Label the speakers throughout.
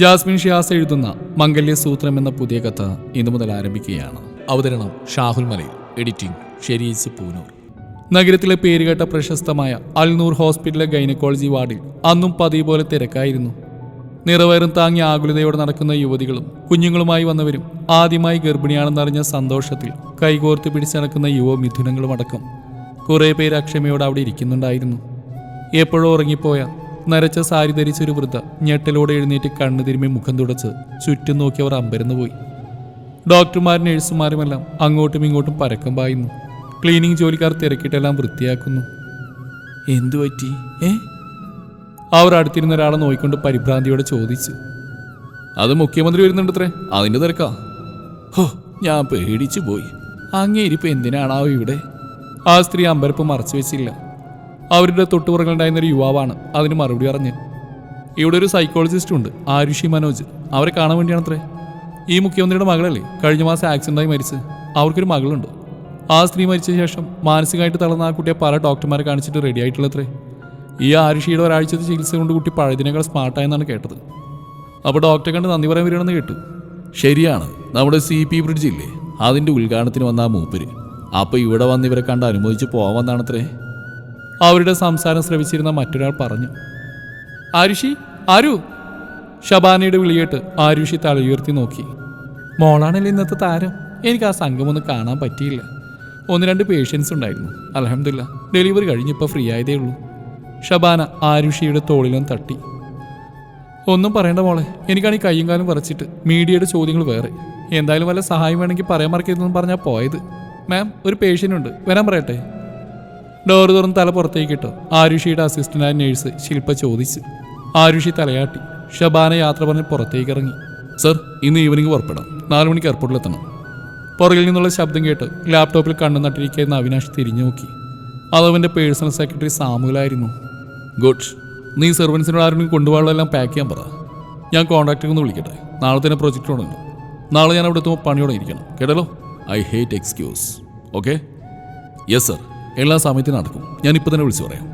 Speaker 1: Jasmine Shiyas എഴുതുന്ന മംഗല്യസൂത്രം എന്ന പുതിയ കഥ ഇന്നു മുതൽ ആരംഭിക്കുകയാണ്. അവതരണം ഷാഹുൽ മലയിൽ എഡിറ്റിംഗ് ഷെരീസ് പൂനൂർ. നഗരത്തിലെ പേരുകേട്ട പ്രശസ്തമായ അൽനൂർ ഹോസ്പിറ്റലിലെ ഗൈനക്കോളജി വാർഡിൽ അന്നും പതിവ് പോലെ തിരക്കായിരുന്നു. നിറവേറും താങ്ങി ആകുലതയോടെ നടക്കുന്ന യുവതികളും കുഞ്ഞുങ്ങളുമായി വന്നവരും ആദ്യമായി ഗർഭിണിയാണെന്നറിഞ്ഞ സന്തോഷത്തിൽ കൈകോർത്ത് പിടിച്ചടക്കുന്ന യുവ മിഥുനങ്ങളുമടക്കം കുറേ പേര് അക്ഷമയോടെ അവിടെ ഇരിക്കുന്നുണ്ടായിരുന്നു. എപ്പോഴോ ഉറങ്ങിപ്പോയ നരച്ച സാരി ധരിച്ച ഒരു വൃദ്ധ ഞെട്ടലോടെ എഴുന്നേറ്റ് കണ്ണു തിരുമ്മി മുഖം തുടച്ച് ചുറ്റും നോക്കിയവർ അമ്പരന്ന് പോയി. ഡോക്ടർമാരും നഴ്സുമാരുമെല്ലാം അങ്ങോട്ടും ഇങ്ങോട്ടും പരക്കം പായുന്നു. ക്ലീനിങ് ജോലിക്കാർ തിരക്കിട്ടെല്ലാം വൃത്തിയാക്കുന്നു. എന്തു പറ്റി? ഏ? അവർ അടുത്തിരുന്ന ഒരാളെ നോയിക്കൊണ്ട് പരിഭ്രാന്തിയോടെ ചോദിച്ചു. അത് മുഖ്യമന്ത്രി വരുന്നുണ്ടത്രേ അതിന്റെ തിരക്കാ. ഹോ ഞാൻ പേടിച്ചു പോയി. അങ്ങേരിപ്പ് എന്തിനാണാവോ ഇവിടെ? ആ സ്ത്രീ അമ്പരപ്പ് മറച്ചു വെച്ചില്ല. അവരുടെ തൊട്ടുപുറകളുണ്ടായിരുന്ന ഒരു യുവാവാണ്. അതിന് മറുപടി പറഞ്ഞ് ഇവിടെ ഒരു സൈക്കോളജിസ്റ്റ് ഉണ്ട് ആരുഷി മനോജ്. അവരെ കാണാൻ വേണ്ടിയാണത്രേ. ഈ മുഖ്യമന്ത്രിയുടെ മകളല്ലേ? കഴിഞ്ഞ മാസം ആക്സിഡന്റായി മരിച്ച്. അവർക്കൊരു മകളുണ്ട്. ആ സ്ത്രീ മരിച്ച ശേഷം മാനസികമായിട്ട് തളർന്ന ആ കുട്ടിയെ പല ഡോക്ടർമാരെ കാണിച്ചിട്ട് റെഡി ആയിട്ടുള്ളത്രേ. ഈ ആരുഷിയുടെ ഒരാഴ്ചത്തെ ചികിത്സ കൊണ്ട് കുട്ടി പഴയതിനേക്കാൾ സ്മാർട്ടായെന്നാണ് കേട്ടത്. അപ്പോൾ ഡോക്ടറെ കണ്ട് നന്ദി പറയാൻ വരികയാണെന്ന് കേട്ടു. ശരിയാണ്. നമ്മുടെ സി പി ബ്രിഡ്ജ് ഇല്ലേ? അതിന്റെ ഉദ്ഘാടനത്തിന് വന്ന ആ മൂപ്പര്. അപ്പോൾ ഇവിടെ വന്ന് ഇവരെ കണ്ട് അനുമോദിച്ച് പോവാന്നാണത്രേ അവരുടെ സംസാരം ശ്രവിച്ചിരുന്ന മറ്റൊരാൾ പറഞ്ഞു. ആരുഷി ആരു? ഷബാനയുടെ വിളിയേട്ട് ആരുഷി തലയുയർത്തി നോക്കി. മോളാണല്ലോ ഇന്നത്തെ താരം? എനിക്ക് ആ സംഘമൊന്നും കാണാൻ പറ്റിയില്ല. ഒന്ന് രണ്ട് പേഷ്യൻസ് ഉണ്ടായിരുന്നു. അലഹമില്ല ഡെലിവറി കഴിഞ്ഞിപ്പോൾ ഫ്രീ ആയതേ ഉള്ളൂ. ഷബാന ആരുഷിയുടെ തോളിലും തട്ടി. ഒന്നും പറയണ്ട മോളെ എനിക്കാണ് ഈ കയ്യും കാലും വരച്ചിട്ട് മീഡിയയുടെ ചോദ്യങ്ങൾ വേറെ. എന്തായാലും വല്ല സഹായം വേണമെങ്കിൽ പറയാൻ മറക്കരുതെന്ന് പറഞ്ഞാൽ പോയത്. മാം ഒരു പേഷ്യന്റ് ഉണ്ട്. വരാൻ പറയട്ടെ? ഡോർ തുറന്ന് തല പുറത്തേക്ക് ഇട്ടു. ആരുഷിയുടെ അസിസ്റ്റന്റായ നേഴ്സ് ശില്പ ചോദിച്ചു. ആരുഷി തലയാട്ടി. ഷബാന യാത്ര പറഞ്ഞ് പുറത്തേക്ക് ഇറങ്ങി. സർ ഇന്ന് ഈവനിങ് പുറപ്പെടാം. നാലുമണിക്ക് മണിക്ക് എയർപോർട്ടിലെത്തണം പുറകിൽ നിന്നുള്ള ശബ്ദം കേട്ട് ലാപ്ടോപ്പിൽ കണ്ണു നട്ടിരിക്കുന്ന അവിനാഷ് തിരിഞ്ഞു നോക്കി. അതവന്റെ പേഴ്സണൽ സെക്രട്ടറി സാമുലായിരുന്നു ഗുഡ്. നീ സെർവൻസിനോട് ആരെങ്കിലും കൊണ്ടുപോകാനുള്ളതെല്ലാം പാക്ക് ചെയ്യാൻ പറ. ഞാൻ കോൺട്രാക്ടർ ഒന്ന് വിളിക്കട്ടെ. നാളെ തന്നെ പ്രൊജക്റ്റ് തുടങ്ങും നാളെ ഞാൻ അവിടെ എത്തുമ്പോൾ പണിയോടെ ഇരിക്കണം. കേട്ടല്ലോ? I hate excuse okay yes sir എല്ലാ സമയത്തും നടക്കും. ഞാൻ തന്നെ വിളിച്ചു പറയാം.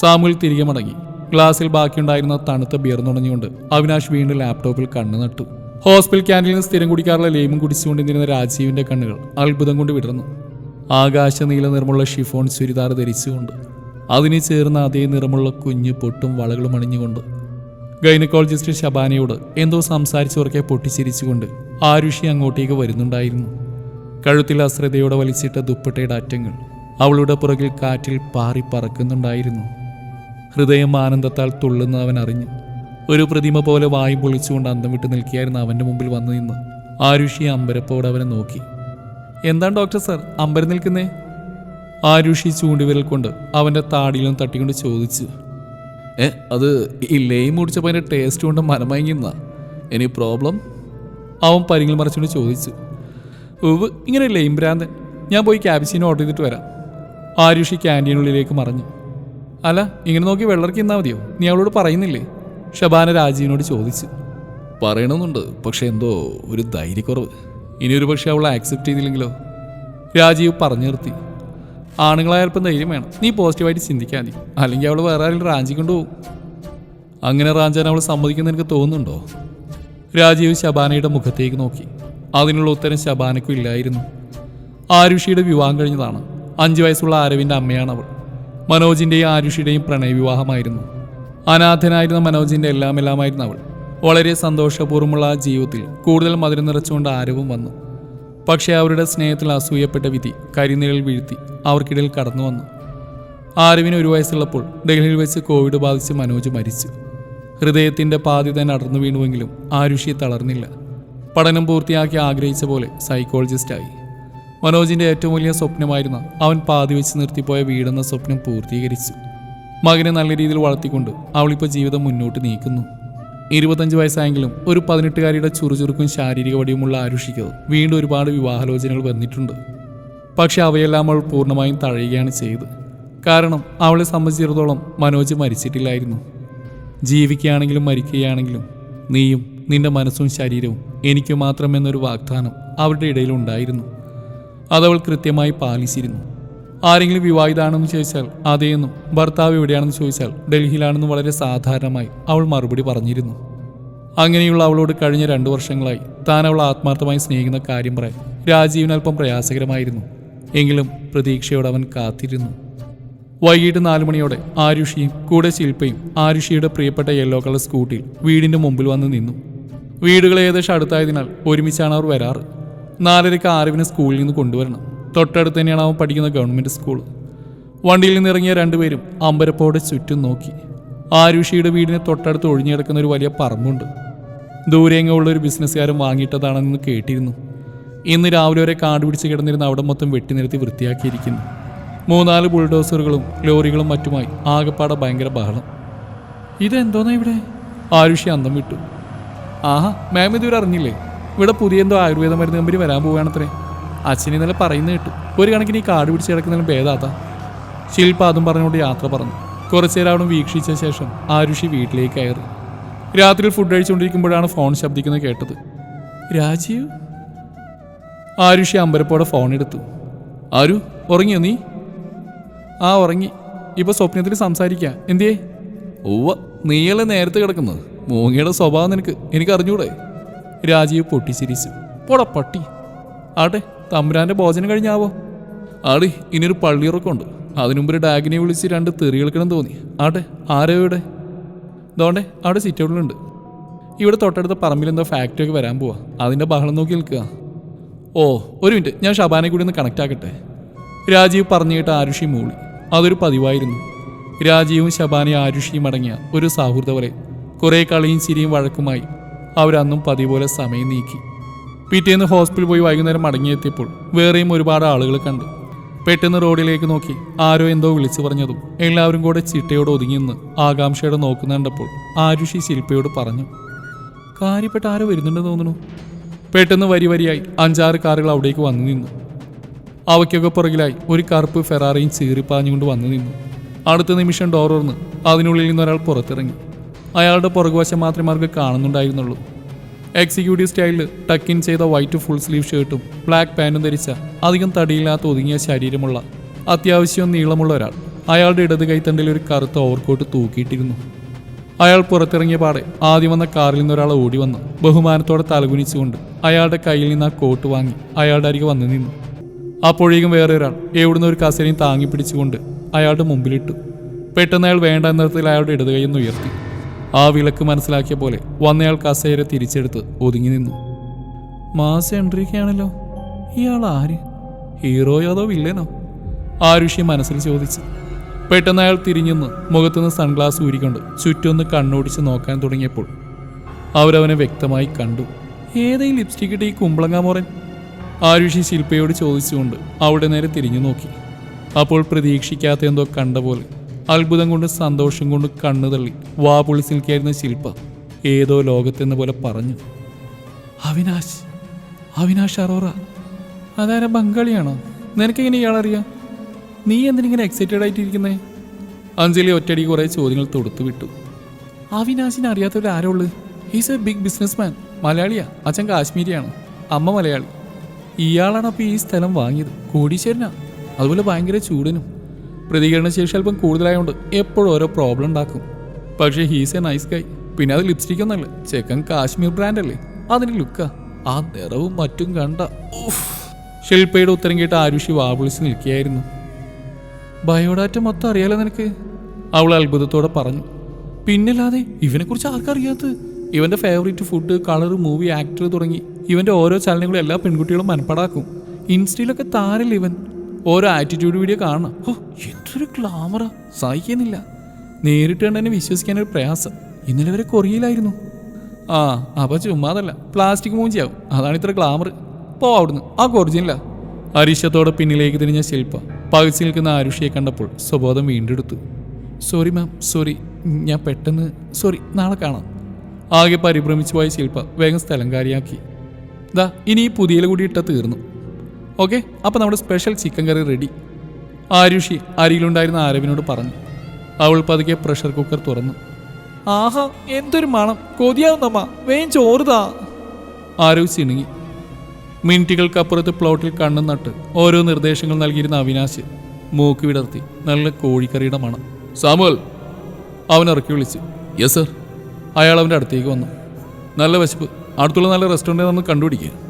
Speaker 1: സാമുൽ തിരികെ മടങ്ങി. ഗ്ലാസ്സിൽ ബാക്കിയുണ്ടായിരുന്ന തണുത്ത ബിയർ നുണഞ്ഞുകൊണ്ട് അവിനാഷ് വീണ്ടും ലാപ്ടോപ്പിൽ കണ്ണു നട്ടു. ഹോസ്പിറ്റൽ ക്യാന്റീനിൽ സ്ഥിരം കുടിക്കാറുള്ള ലേമും കുടിച്ചുകൊണ്ടിരുന്ന രാജീവിന്റെ കണ്ണുകൾ അത്ഭുതം കൊണ്ട് വിടർന്നു. ആകാശ നീല നിറമുള്ള ഷിഫോൺ ചുരിദാർ ധരിച്ചുകൊണ്ട് അതിന് ചേർന്ന അതേ നിറമുള്ള കുഞ്ഞു പൊട്ടും വളകളും അണിഞ്ഞുകൊണ്ട് ഗൈനക്കോളജിസ്റ്റ് ശബാനയോട് എന്തോ സംസാരിച്ചവർക്കെ പൊട്ടിച്ചിരിച്ചുകൊണ്ട് ആരുഷി അങ്ങോട്ടേക്ക് വരുന്നുണ്ടായിരുന്നു. കഴുത്തിൽ അശ്രദ്ധയോടെ വലിച്ചിട്ട ദുപ്പട്ടയുടെ അറ്റങ്ങൾ. അവളുടെ പുറകിൽ കാറ്റിൽ പാറി പറക്കുന്നുണ്ടായിരുന്നു. ഹൃദയം ആനന്ദത്താൽ തുള്ളുന്ന അവൻ അറിഞ്ഞു ഒരു പ്രതിമ പോലെ വായും പൊളിച്ചുകൊണ്ട് അന്തം വിട്ട് നിൽക്കിയായിരുന്നു അവന്റെ മുമ്പിൽ വന്നു നിന്ന്. ആരുഷി അമ്പരപ്പോടെ അവനെ നോക്കി. എന്താണ് ഡോക്ടർ സാർ? അമ്പരം നിൽക്കുന്നേ? ആരുഷി ചൂണ്ടിവിരൽ കൊണ്ട് അവന്റെ താടിയിലും തട്ടിക്കൊണ്ട് ചോദിച്ചു. ഏ അത് ഈ ലെയിം മുടിച്ചപ്പോൾ അതിന്റെ ടേസ്റ്റ് കൊണ്ട് മനമയങ്ങുന്ന എനി പ്രോബ്ലം അവൻ പരിങ്ങൾ മറിച്ചുകൊണ്ട് ചോദിച്ചു. ഇങ്ങനെ ലെയിം ഭ്രാന്തൻ. ഞാൻ പോയി ക്യാബിച്ചിന് ഓർഡർ ചെയ്തിട്ട് വരാം. ആരുഷി ക്യാന്റീനുള്ളിലേക്ക് മറഞ്ഞു. അല്ല ഇങ്ങനെ നോക്കി വെള്ളർക്ക് ഇന്നാ മതിയോ? നീ അവളോട് പറയുന്നില്ലേ? ഷബാന രാജീവിനോട് ചോദിച്ചു. പറയണമെന്നുണ്ട് പക്ഷെ എന്തോ ഒരു ധൈര്യക്കുറവ്. ഇനി ഒരു പക്ഷെ അവൾ ആക്സെപ്റ്റ് ചെയ്തില്ലെങ്കിലോ? രാജീവ് പറഞ്ഞു നിർത്തി. ആണുങ്ങളായപ്പം ധൈര്യം വേണം. നീ പോസിറ്റീവായിട്ട് ചിന്തിക്കാൻ മതി. അല്ലെങ്കിൽ അവൾ വേറെ ആരെങ്കിലും റാഞ്ചി കൊണ്ടുപോകും. അങ്ങനെ റാഞ്ചാൻ അവൾ സമ്മതിക്കുന്ന എനിക്ക് തോന്നുന്നുണ്ടോ? രാജീവ് ശബാനയുടെ മുഖത്തേക്ക് നോക്കി. അതിനുള്ള ഉത്തരം ശബാനയ്ക്കും ഇല്ലായിരുന്നു. ആരുഷിയുടെ വിവാഹം കഴിഞ്ഞതാണ്. അഞ്ചു വയസ്സുള്ള ആരവിന്റെ അമ്മയാണ് അവൾ. മനോജിന്റെയും ആരുഷിയുടെയും പ്രണയവിവാഹമായിരുന്നു. അനാഥനായിരുന്ന മനോജിന്റെ എല്ലാം എല്ലാമായിരുന്നു അവൾ. വളരെ സന്തോഷപൂർവമുള്ള ആ ജീവിതത്തിൽ കൂടുതൽ മധുരം നിറച്ചുകൊണ്ട് ആരവും വന്നു. പക്ഷേ അവരുടെ സ്നേഹത്തിൽ അസൂയപ്പെട്ട വിധി കരിനിഴൽ വീഴ്ത്തി അവർക്കിടയിൽ കടന്നു വന്നു. ആരവിന് ഒരു വയസ്സുള്ളപ്പോൾ ഡൽഹിയിൽ വെച്ച് കോവിഡ് ബാധിച്ച് മനോജ് മരിച്ചു. ഹൃദയത്തിന്റെ പാതി തന്നെ അടർന്നു വീണുവെങ്കിലും ആരുഷി തളർന്നില്ല. പഠനം പൂർത്തിയാക്കി ആഗ്രഹിച്ച പോലെ സൈക്കോളജിസ്റ്റായി മനോജിന്റെ ഏറ്റവും വലിയ സ്വപ്നമായിരുന്ന അവൻ പാതി വെച്ച് നിർത്തിപ്പോയ വീടെന്ന സ്വപ്നം പൂർത്തീകരിച്ചു. മകനെ നല്ല രീതിയിൽ വളർത്തിക്കൊണ്ട് അവളിപ്പോൾ ജീവിതം മുന്നോട്ട് നീക്കുന്നു. ഇരുപത്തഞ്ച് വയസ്സായെങ്കിലും ഒരു പതിനെട്ടുകാരിയുടെ ചുറുചുറുക്കും ശാരീരിക വടിയുമുള്ള ആരുഷിക്ക് വീണ്ടും ഒരുപാട് വിവാഹാലോചനകൾ വന്നിട്ടുണ്ട്. പക്ഷെ അവയെല്ലാം അവൾ പൂർണമായും തഴയുകയാണ് ചെയ്തത് കാരണം അവളെ സംബന്ധിച്ചിടത്തോളം മനോജ് മരിച്ചിട്ടില്ലായിരുന്നു. ജീവിക്കുകയാണെങ്കിലും മരിക്കുകയാണെങ്കിലും നീയും നിന്റെ മനസ്സും ശരീരവും എനിക്ക് മാത്രം എന്നൊരു വാഗ്ദാനം അവരുടെ ഇടയിലുണ്ടായിരുന്നു അതവൾ കൃത്യമായി പാലിച്ചിരുന്നു. ആരെങ്കിലും വിവാഹിതാണെന്ന് ചോദിച്ചാൽ അതേയെന്നും ഭർത്താവ് എവിടെയാണെന്ന് ചോദിച്ചാൽ ഡൽഹിയിലാണെന്ന് വളരെ സാധാരണമായി അവൾ മറുപടി പറഞ്ഞിരുന്നു. അങ്ങനെയുള്ള അവളോട് കഴിഞ്ഞ രണ്ടു വർഷങ്ങളായി താൻ അവൾ ആത്മാർത്ഥമായി സ്നേഹിക്കുന്ന കാര്യം പറയാൻ രാജീവിന് അല്പം പ്രയാസകരമായിരുന്നു. എങ്കിലും പ്രതീക്ഷയോടെ അവൻ കാത്തിരുന്നു. വൈകിട്ട് നാലു മണിയോടെ ആരുഷിയും കൂടെ ശില്പയും ആരുഷിയുടെ പ്രിയപ്പെട്ട യെല്ലോ കളർ സ്കൂട്ടിയിൽ വീടിന്റെ മുമ്പിൽ വന്ന് നിന്നു. വീടുകൾ ഏകദേശം അടുത്തായതിനാൽ ഒരുമിച്ചാണ് അവർ വരാറ്. നാലരയ്ക്ക് ആറിവിനെ സ്കൂളിൽ നിന്ന് കൊണ്ടുവരണം. തൊട്ടടുത്ത് തന്നെയാണ് അവൻ പഠിക്കുന്ന ഗവൺമെന്റ് സ്കൂൾ. വണ്ടിയിൽ നിന്നിറങ്ങിയ രണ്ടുപേരും അമ്പരപ്പോടെ ചുറ്റും നോക്കി. ആരുഷിയുടെ വീടിന് തൊട്ടടുത്ത് ഒഴിഞ്ഞു കിടക്കുന്ന ഒരു വലിയ പറമ്പുണ്ട്. ദൂരെങ്ങുള്ള ഒരു ബിസിനസ്സുകാരൻ വാങ്ങിയിട്ടതാണെന്ന് കേട്ടിരുന്നു. ഇന്ന് രാവിലെ വരെ കാട് പിടിച്ച് കിടന്നിരുന്ന അവിടെ മൊത്തം വെട്ടി നിരത്തി വൃത്തിയാക്കിയിരിക്കുന്നു. മൂന്നാൽ ബുൾഡോസറുകളും ലോറികളും മറ്റുമായി ആകെപ്പാടെ ഭയങ്കര ബഹളം. ഇതെന്തോന്നാ ഇവിടെ? ആരുഷി അന്തം വിട്ടു. ആഹാ മാം ഇതുവരെ അറിഞ്ഞില്ലേ? ഇവിടെ പുതിയ എന്തോ ആയുർവേദ മരുന്ന് കമ്പനി വരാൻ പോവുകയാണത്രേ. അച്ഛൻ ഇന്നലെ പറയുന്നത് കേട്ടു. ഒരു കണക്കിന് ഈ കാട് പിടിച്ച് കിടക്കുന്നതിന് ഭേദാത്ത. ശില്പ അതും പറഞ്ഞുകൊണ്ട് യാത്ര പറഞ്ഞു കുറച്ചു നേരം അവിടെ വീക്ഷിച്ച ശേഷം ആരുഷി വീട്ടിലേക്ക് കയറി. രാത്രി ഫുഡ് കഴിച്ചുകൊണ്ടിരിക്കുമ്പോഴാണ് ഫോൺ ശബ്ദിക്കുന്നത് കേട്ടത്. രാജീവ്? ആരുഷി അമ്പരപ്പോടെ ഫോൺ എടുത്തു. ആരു ഉറങ്ങിയോ നീ? ആ ഉറങ്ങി. ഇപ്പൊ സ്വപ്നത്തിൽ സംസാരിക്കുക എന്തിയേ? ഓവ നീയല്ലേ നേരത്തെ കിടക്കുന്നത്? മൂങ്ങയുടെ സ്വഭാവം നിനക്ക്. എനിക്ക് അറിഞ്ഞൂടെ രാജീവ് പൊട്ടിച്ചിരിച്ചു. പോടാ പട്ടി. ആട്ടെ തമ്പുരാന്റെ ഭോജനം കഴിഞ്ഞാവോ? ആടി ഇനിയൊരു പള്ളിയുറക്കമുണ്ട് അതിനുമുമ്പ് ഡാഗിനെ വിളിച്ച് രണ്ട് തെറി കളിക്കണം തോന്നി. ആട്ടെ ആരോ ഇവിടെ? ദോണ്ടേ അവിടെ സിറ്റ് ഔട്ടിലുണ്ട് ഇവിടെ തൊട്ടടുത്ത പറമ്പിൽ എന്തോ ഫാക്ടറി ഒക്കെ വരാൻ പോവാ. അതിന്റെ ബഹളം നോക്കി നിൽക്കുക. ഓ ഒരു മിനിറ്റ് ഞാൻ ഷബാനെ കൂടി ഒന്ന് കണക്ട് ആക്കട്ടെ. രാജീവ് പറഞ്ഞു കേട്ട ആരുഷി മൂളി. അതൊരു പതിവായിരുന്നു. രാജീവും ശബാനയും ആരുഷിയും അടങ്ങിയ ഒരു സൗഹൃദ പോലെ കുറേ കളിയും ചിരിയും വഴക്കുമായി. അവരന്നും പതിപോലെ സമയം നീക്കി. പിറ്റേന്ന് ഹോസ്പിറ്റൽ പോയി വൈകുന്നേരം മടങ്ങിയെത്തിയപ്പോൾ വേറെയും ഒരുപാട് ആളുകൾ കണ്ടു. പെട്ടെന്ന് റോഡിലേക്ക് നോക്കി ആരോ എന്തോ വിളിച്ചു പറഞ്ഞതും എല്ലാവരും കൂടെ ചിട്ടയോട് ഒതുങ്ങിയെന്ന് ആകാംക്ഷയോടെ നോക്കുന്ന കണ്ടപ്പോൾ ആരുഷി ശില്പയോട് പറഞ്ഞു കാര്യപ്പെട്ട ആരോ വരുന്നുണ്ടെന്ന് തോന്നുന്നു. പെട്ടെന്ന് വരി വരിയായി അഞ്ചാറ് കാറുകൾ അവിടേക്ക് വന്നു നിന്നു. അവയ്ക്കൊക്കെ പുറകിലായി ഒരു കറുപ്പ് ഫെറാറിയും ചീറിപ്പാഞ്ഞുകൊണ്ട് വന്നു നിന്നു. അടുത്ത നിമിഷം ഡോർ അതിനുള്ളിൽ നിന്ന് ഒരാൾ പുറത്തിറങ്ങി. അയാളുടെ പുറകുവശം മാത്രമേ അവർക്ക് കാണുന്നുണ്ടായിരുന്നുള്ളൂ. എക്സിക്യൂട്ടീവ് സ്റ്റൈലിൽ ടക്കിൻ ചെയ്ത വൈറ്റ് ഫുൾ സ്ലീവ് ഷർട്ടും ബ്ലാക്ക് പാന്റും ധരിച്ച അധികം തടിയില്ലാത്ത ഒതുങ്ങിയ ശരീരമുള്ള അത്യാവശ്യം നീളമുള്ള ഒരാൾ. അയാളുടെ ഇടത് കൈത്തണ്ടിൽ ഒരു കറുത്ത ഓവർകോട്ട് തൂക്കിയിട്ടിരുന്നു. അയാൾ പുറത്തിറങ്ങിയ പാടെ ആദ്യം വന്ന കാറിൽ നിന്ന് ഒരാൾ ഓടി വന്ന്. ബഹുമാനത്തോടെ തലകുനിച്ചുകൊണ്ട് അയാളുടെ കയ്യിൽ നിന്ന് ആ കോട്ട് വാങ്ങി അയാളുടെ അരികെ വന്നു നിന്നു. അപ്പോഴേക്കും വേറെ ഒരാൾ എവിടുന്ന് ഒരു കസേരയും താങ്ങി പിടിച്ചുകൊണ്ട് അയാളുടെ മുമ്പിലിട്ടു. പെട്ടെന്ന് അയാൾ വേണ്ട എന്ന തരത്തിൽ അയാളുടെ ഇടത് ഒന്ന് ഉയർത്തി. ആ വിളക്ക് മനസ്സിലാക്കിയ പോലെ വന്നയാൾ കസേര തിരിച്ചെടുത്ത് ഒതുങ്ങി നിന്നു. മാസ എൻട്രിക്കാണല്ലോ ഇയാൾ ആര്? ഹീറോയോ അതോ വില്ലനോ? ആരുഷി മനസ്സിൽ ചോദിച്ചു. പെട്ടെന്ന് അയാൾ തിരിഞ്ഞെന്ന് മുഖത്തുനിന്ന് സൺഗ്ലാസ് ഊരിക്കൊണ്ട് ചുറ്റൊന്ന് കണ്ണോടിച്ച് നോക്കാൻ തുടങ്ങിയപ്പോൾ അവരവനെ വ്യക്തമായി കണ്ടു. ഏതേ ലിപ്സ്റ്റിക് ഇട്ട് ഈ കുമ്പളങ്ങാമോറൻ? ആരുഷി ശില്പയോട് ചോദിച്ചുകൊണ്ട് അവിടെ നേരെ തിരിഞ്ഞു നോക്കി അപ്പോൾ പ്രതീക്ഷിക്കാത്ത എന്തോ കണ്ട പോലെ അത്ഭുതം കൊണ്ട് സന്തോഷം കൊണ്ട് കണ്ണു തള്ളി വാ പൊളിസിൽക്കായിരുന്ന ശില്പ ഏതോ ലോകത്തെന്ന പോലെ പറഞ്ഞു. അവിനാശ് അവിനാശ് അറോറ അതാര ബംഗാളിയാണോ? നിനക്കെങ്ങനെ ഇയാളറിയാം നീ എന്തിനിങ്ങനെ എക്സൈറ്റഡ് ആയിട്ടിരിക്കുന്നേ? അഞ്ജലി ഒറ്റടി കുറേ ചോദ്യങ്ങൾ തൊടുത്തു വിട്ടു. അവിനാശിനെ അറിയാത്തവർ ആരോ ഉള്ളത് he's a big business man മലയാളിയാ അച്ഛൻ കാശ്മീരിയാണ് അമ്മ മലയാളി. ഇയാളാണ് അപ്പോൾ ഈ സ്ഥലം വാങ്ങിയത്. കോടീശ്വരനാ. അതുപോലെ ഭയങ്കര ചൂടനും. പ്രതികരണശേഷി അല്പം കൂടുതലായതുകൊണ്ട് എപ്പോഴും ഓരോ പ്രോബ്ലം ഉണ്ടാക്കും. പക്ഷേ ഹീസ് എ നൈസ് ഗൈ പിന്നെ അത് ലിപ്സ്റ്റിക് ഒന്നല്ല ചെക്കൻ കാശ്മീർ ബ്രാൻഡ് അല്ലേ? അതിന്റെ ലുക്കാ ആ. നിറവും മറ്റും കണ്ട. ശില്പയുടെ ഉത്തരം കേട്ട് ആരുഷി വാവിളിച്ച് നിൽക്കുകയായിരുന്നു. ബയോഡാറ്റ മൊത്തം അറിയാലോ നിനക്ക്? അവൾ അത്ഭുതത്തോടെ പറഞ്ഞു. പിന്നല്ലാതെ ഇവനെക്കുറിച്ച് ആർക്കറിയാത്ത ഇവന്റെ favourite food colour movie actor തുടങ്ങി. ഇവന്റെ ഓരോ ചലനങ്ങളും എല്ലാ പെൺകുട്ടികളും മനപ്പാടാക്കും. ഇൻസ്റ്റയിലൊക്കെ താരല്ല ഇവൻ? ഓരോ ആറ്റിറ്റ്യൂഡ് വീഡിയോ കാണണം. ഓ എന്തൊരു ഗ്ലാമറാ സഹിക്കുന്നില്ല. നേരിട്ട് കണ്ട് വിശ്വസിക്കാൻ ഒരു പ്രയാസം. ഇന്നലെ വരെ കൊറിയയിലായിരുന്നു. ആ അപ്പൊ ചുമ്മാതല്ല. പ്ലാസ്റ്റിക് മൂഞ്ചിയാവും അതാണ് ഇത്ര ഗ്ലാമർ പോ അവിടുന്ന്. ആ കൊറിജിനില്ല അരിശത്തോടെ പിന്നിലേക്ക് തിരിഞ്ഞ ശില്പ. പകച്ചു നിൽക്കുന്ന ആരുഷിയെ കണ്ടപ്പോൾ സ്വബോധം വീണ്ടെടുത്തു. സോറി മാം സോറി ഞാൻ പെട്ടെന്ന് സോറി നാളെ കാണാം. ആകെ പരിഭ്രമിച്ചു പോയ ശില്പ വേഗം സ്ഥലം കാര്യാക്കി ദാ ഇനി ഈ പുതിയ കൂടി ഇട്ട തീർന്നു. ഓക്കെ അപ്പോൾ നമ്മുടെ special chicken curry ready Arushi അരിയിലുണ്ടായിരുന്ന ആരവിനോട് പറഞ്ഞു. അവൾ പതുക്കെ പ്രഷർ കുക്കർ തുറന്നു. ആഹാ എന്തൊരു മണം. കൊതിയാവുന്നമ്മ വേഗം ചോറുതാ ആരവ് ചിണുങ്ങി മിനിറ്റുകൾക്കപ്പുറത്ത് പ്ലോട്ടിൽ കണ്ണും നട്ട് ഓരോ നിർദ്ദേശങ്ങൾ നൽകിയിരുന്ന അവിനാശ് മൂക്ക് വിടർത്തി. നല്ല കോഴിക്കറിയുടെ മണം. സാമുവൽ അവൻ ഇറക്കി വിളിച്ചു. യെസ് സർ അയാൾ അവന്റെ അടുത്തേക്ക് വന്നു. നല്ല വിശപ്പ്. അടുത്തുള്ള നല്ല റെസ്റ്റോറന്റ് നമ്മൾ കണ്ടുപിടിക്കുക.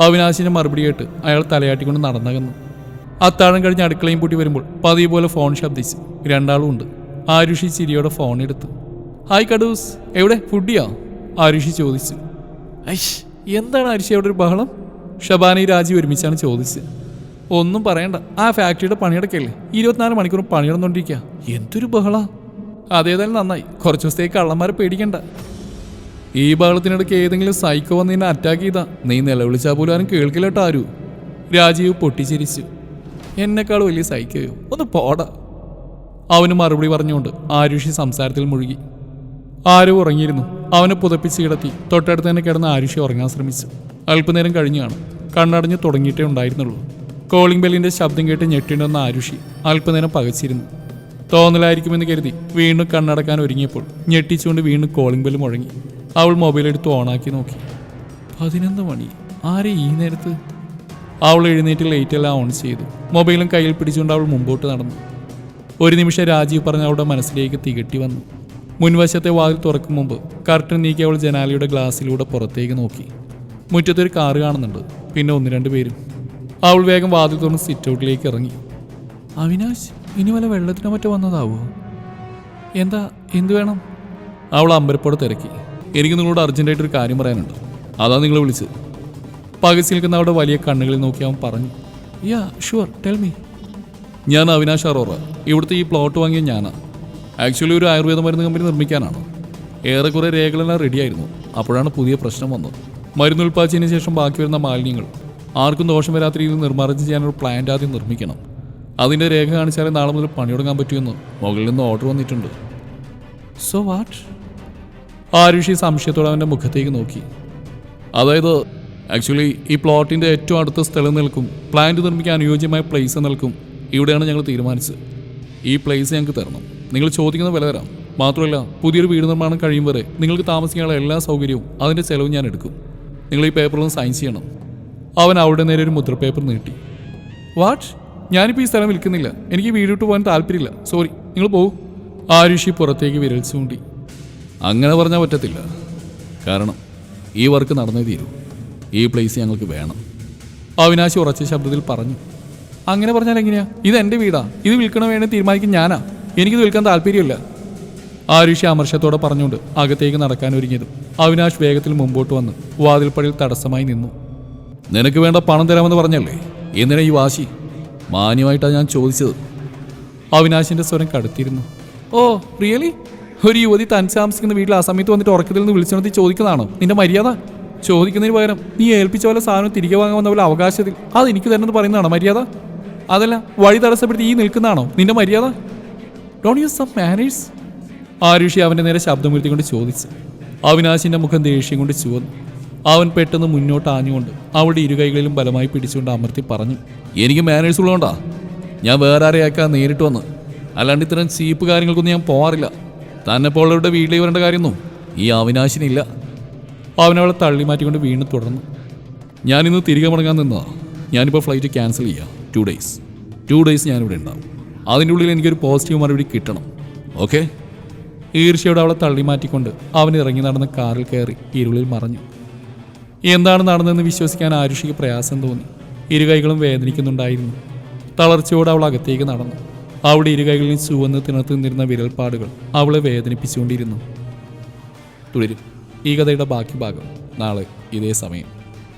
Speaker 1: അവിനാശിന്റെ മറുപടി കേട്ട് അയാൾ തലയാട്ടിക്കൊണ്ട് നടന്നകന്നു. അത്താഴം കഴിഞ്ഞ് അടുക്കളയും പൂട്ടി വരുമ്പോൾ പതിവ് പോലെ ഫോൺ ശബ്ദിച്ച് രണ്ടാളും ഉണ്ട്. ആരുഷി ചിരിയോടെ ഫോൺ എടുത്തു. ഹായ് കടൂസ്. എവിടെ? ഫുഡിയാ ആരുഷി ചോദിച്ചു. ഐഷ് എന്താണ് ആരുഷി അവിടെ ഒരു ബഹളം? ഷബാനി രാജി ഒരുമിച്ചാണ് ചോദിച്ചത്. ഒന്നും പറയണ്ട. ആ ഫാക്ടറിയുടെ പണിയെടുക്കല്ലേ ഇരുപത്തിനാല് മണിക്കൂർ പണിയെടുന്നോണ്ടിരിക്കുക എന്തൊരു ബഹള? അതേതായാലും നന്നായി. കുറച്ച് ദിവസത്തേക്ക് കള്ളന്മാരെ പേടിക്കണ്ട. ഈ ബഹളത്തിനിടയ്ക്ക് ഏതെങ്കിലും സൈക്കോ വന്ന് നിന്നെ അറ്റാക്ക് ചെയ്താ. നീ നിലവിളിച്ചാൽ പോലും ആരും കേൾക്കില്ലട്ടോ ആരു. രാജീവ് പൊട്ടിച്ചിരിച്ചു. എന്നെക്കാൾ വലിയ സൈക്കോയോ ഒന്ന് പോട. അവന് മറുപടി പറഞ്ഞുകൊണ്ട് ആരുഷി സംസാരത്തിൽ മുഴുകി. ആരോ ഉറങ്ങിയിരുന്നു. അവനെ പുതപ്പിച്ച് കിടത്തി. തൊട്ടടുത്ത് തന്നെ കിടന്ന് ആരുഷി ഉറങ്ങാൻ ശ്രമിച്ചു. അല്പനേരം കഴിഞ്ഞാണ് കണ്ണടഞ്ഞ് തുടങ്ങിയിട്ടേ ഉണ്ടായിരുന്നുള്ളൂ. കോളിംഗ് ബെല്ലിന്റെ ശബ്ദം കേട്ട് ഞെട്ടിണ്ടെന്ന ആരുഷി അല്പനേരം പകച്ചിരുന്നു. തോന്നലായിരിക്കുമെന്ന് കരുതി വീണ്ടും കണ്ണടക്കാൻ ഒരുങ്ങിയപ്പോൾ ഞെട്ടിച്ചുകൊണ്ട് വീണ്ടും കോളിംഗ് ബെല്ല് മുഴങ്ങി. അവൾ മൊബൈൽ എടുത്ത് ഓണാക്കി നോക്കി. പതിനൊന്ന് മണി. ആരെ ഈ നേരത്ത്? അവൾ എഴുന്നേറ്റ് ലൈറ്റ് എല്ലാം ഓൺ ചെയ്തു. മൊബൈലും കയ്യിൽ പിടിച്ചുകൊണ്ട് അവൾ മുമ്പോട്ട് നടന്നു. ഒരു നിമിഷം രാജീവ് പറഞ്ഞ അവളുടെ മനസ്സിലേക്ക് തികട്ടി വന്നു. മുൻവശത്തെ വാതിൽ തുറക്കും മുമ്പ് കർട്ടൻ നീക്കി അവൾ ജനാലയുടെ ഗ്ലാസ്സിലൂടെ പുറത്തേക്ക് നോക്കി. മുറ്റത്തൊരു കാറ് കാണുന്നുണ്ട്. പിന്നെ ഒന്ന് രണ്ട് പേരും. അവൾ വേഗം വാതിൽ തുറന്ന് സിറ്റ് ഔട്ടിലേക്ക് ഇറങ്ങി. അവിനാശ് ഇനി വല്ല വെള്ളത്തിനോ മറ്റോ വന്നതാവോ? എന്താ എന്തു വേണം? അവൾ അമ്പരപ്പോടെ തിരക്കി. എനിക്ക് നിങ്ങളോട് അർജന്റായിട്ട് ഒരു കാര്യം പറയാനുണ്ട്. അതാ നിങ്ങളെ വിളിച്ചത്. പകച്ചു നിൽക്കുന്ന അവിടെ വലിയ കണ്ണുകളിൽ നോക്കി അവൻ പറഞ്ഞു യാ ഷുവർ ടെൽ മീ. ഞാൻ അവിനാശ് അറോറ. ഇവിടുത്തെ ഈ പ്ലോട്ട് വാങ്ങിയ ഞാനാണ് ആക്ച്വലി ഒരു ആയുർവേദ മരുന്ന് കമ്പനി നിർമ്മിക്കാനാണ്. ഏറെക്കുറെ രേഖകളെല്ലാം റെഡിയായിരുന്നു. അപ്പോഴാണ് പുതിയ പ്രശ്നം വന്നത്. മരുന്ന് ഉൽപ്പാദിച്ചതിന് ശേഷം ബാക്കി വരുന്ന മാലിന്യങ്ങൾ. ആർക്കും ദോഷം വരാത്ത രീതിയിൽ നിർമ്മാർജനം ചെയ്യാനൊരു പ്ലാന്റ് ആദ്യം നിർമ്മിക്കണം. അതിന്റെ രേഖ കാണിച്ചാലേ നാളെ മുതൽ പണി തുടങ്ങാൻ പറ്റുമെന്ന് മുകളിൽ നിന്ന് ഓർഡർ വന്നിട്ടുണ്ട്. സോ വാട്ട് ആരുഷി സംശയത്തോടെ അവന്റെ മുഖത്തേക്ക് നോക്കി. അതായത് ആക്ച്വലി ഈ പ്ലോട്ടിന്റെ ഏറ്റവും അടുത്ത സ്ഥലം നിൽക്കും പ്ലാന്റ് നിർമ്മിക്കാൻ അനുയോജ്യമായ പ്ലേസ് നിൽക്കും ഇവിടെയാണ് ഞങ്ങൾ തീരുമാനിച്ചത്. ഈ പ്ലേസ് ഞങ്ങൾക്ക് തരണം. നിങ്ങൾ ചോദിക്കുന്ന വില തരാം. മാത്രമല്ല പുതിയൊരു വീട് നിർമ്മാണം കഴിയും വരെ നിങ്ങൾക്ക് താമസിക്കാനുള്ള എല്ലാ സൗകര്യവും അതിന്റെ ചിലവും ഞാൻ എടുക്കും. നിങ്ങൾ ഈ പേപ്പറൊന്ന് സൈൻ ചെയ്യണം. അവൻ അവിടെ നേരെ ഒരു മുദ്ര പേപ്പർ നീട്ടി. വാട്ട്? ഞാനിപ്പോൾ ഈ സ്ഥലം വിൽക്കുന്നില്ല. എനിക്ക് വീട് പോകാൻ താല്പര്യമില്ല. സോറി നിങ്ങൾ പോകൂ. ആരുഷി പുറത്തേക്ക് വിരൽ ചൂണ്ടി. അങ്ങനെ പറഞ്ഞാൽ പറ്റത്തില്ല. കാരണം ഈ വർക്ക് നടന്നേ തീരൂ. ഈ പ്ലേസ് ഞങ്ങൾക്ക് വേണം. അവിനാശി ഉറച്ച ശബ്ദത്തിൽ പറഞ്ഞു. അങ്ങനെ പറഞ്ഞാൽ എങ്ങനെയാ? ഇത് എന്റെ വീടാ. ഇത് വിൽക്കണോ വേണേ തീരുമാനിക്കും ഞാനാ. എനിക്കിത് വിൽക്കാൻ താല്പര്യമില്ല. ആരുഷി അമർഷത്തോടെ പറഞ്ഞുകൊണ്ട് അകത്തേക്ക് നടക്കാൻ ഒരുങ്ങിയതും. അവിനാശ് വേഗത്തിൽ മുമ്പോട്ട് വന്ന് വാതിൽപ്പടിയിൽ തടസ്സമായി നിന്നു. നിനക്ക് വേണ്ട പണം തരാമെന്ന് പറഞ്ഞല്ലേ? എന്തിനാ ഈ വാശി? മാന്യമായിട്ടാണ് ഞാൻ ചോദിച്ചത്. അവിനാശിന്റെ സ്വരം കടുത്തിരുന്നു. Oh really? ഒരു യുവതി തൻ താമസിക്കുന്ന വീട്ടിൽ ആ സമയത്ത് വന്നിട്ട് ഉറക്കത്തിൽ നിന്ന് വിളിച്ചുണർത്തി ചോദിക്കുന്നതാണോ? നിന്റെ മര്യാദ? ചോദിക്കുന്നതിന് പകരം നീ ഏൽപ്പിച്ച പോലെ സാധനം തിരികെ വാങ്ങാൻ വന്ന പോലെ അവകാശത്തിൽ. അത് എനിക്ക് തരുന്നത് പറയുന്നതാണോ മര്യാദ? അതല്ല വഴി തടസ്സപ്പെടുത്തി ഈ നിൽക്കുന്നതാണോ? നിന്റെ മര്യാദ? Don't you some manners Arushi അവന്റെ നേരെ ശബ്ദമുയർത്തിക്കൊണ്ട് ചോദിച്ചു. അവിനാശിന്റെ മുഖം ദേഷ്യം കൊണ്ട് ചുവന്നു. അവൻ പെട്ടെന്ന് മുന്നോട്ട് ആഞ്ഞുകൊണ്ട് അവളുടെ ഇരുകൈകളിലും ബലമായി പിടിച്ചുകൊണ്ട് അമർത്തി പറഞ്ഞു. എനിക്ക് മാനേഴ്സ് ഉള്ളതുകൊണ്ടാ. ഞാൻ വേറെ ആരെയാക്കാൻ നേരിട്ട് വന്ന്. അല്ലാണ്ട് ഇത്തരം ചീപ്പ് കാര്യങ്ങൾക്കൊന്നും ഞാൻ പോകാറില്ല തന്നെ പോലുള്ളവരുടെ വീട്ടിലേക്ക് വരേണ്ട കാര്യമൊന്നും ഈ അവിനാശിനില്ല അവനവളെ തള്ളി മാറ്റിക്കൊണ്ട് വീണ്ടും തുടർന്നു. ഞാനിന്ന് തിരികെ മുടങ്ങാൻ നിന്നതാ. ഞാനിപ്പോൾ ഫ്ലൈറ്റ് ക്യാൻസൽ ചെയ്യാം. ടു ഡേയ്സ് ടു ഡേയ്സ് ഞാനിവിടെ ഉണ്ടാവും. അതിന്റെ ഉള്ളിൽ എനിക്കൊരു പോസിറ്റീവ് മറുപടി കിട്ടണം. ഓക്കെ ഈർഷ്യയോടെ അവളെ തള്ളി മാറ്റിക്കൊണ്ട് അവൻ ഇറങ്ങി നടന്ന് കാറിൽ കയറി ഇരുളിൽ മറഞ്ഞു. എന്താണ് നടന്നതെന്ന് വിശ്വസിക്കാൻ ആരുഷിക്ക് പ്രയാസം തോന്നി. ഇരു കൈകളും വേദനിക്കുന്നുണ്ടായിരുന്നു. തളർച്ചയോടെ അവൾ അകത്തേക്ക് നടന്നു. അവളുടെ ഇരുകൈകളിൽ ചുവന്ന് തിണർത്ത് നിന്നിരുന്ന വിരൽപ്പാടുകൾ അവളെ വേദനിപ്പിച്ചുകൊണ്ടിരുന്നു. തുടരും. ഈ കഥയുടെ ബാക്കി ഭാഗം നാളെ ഇതേ സമയം.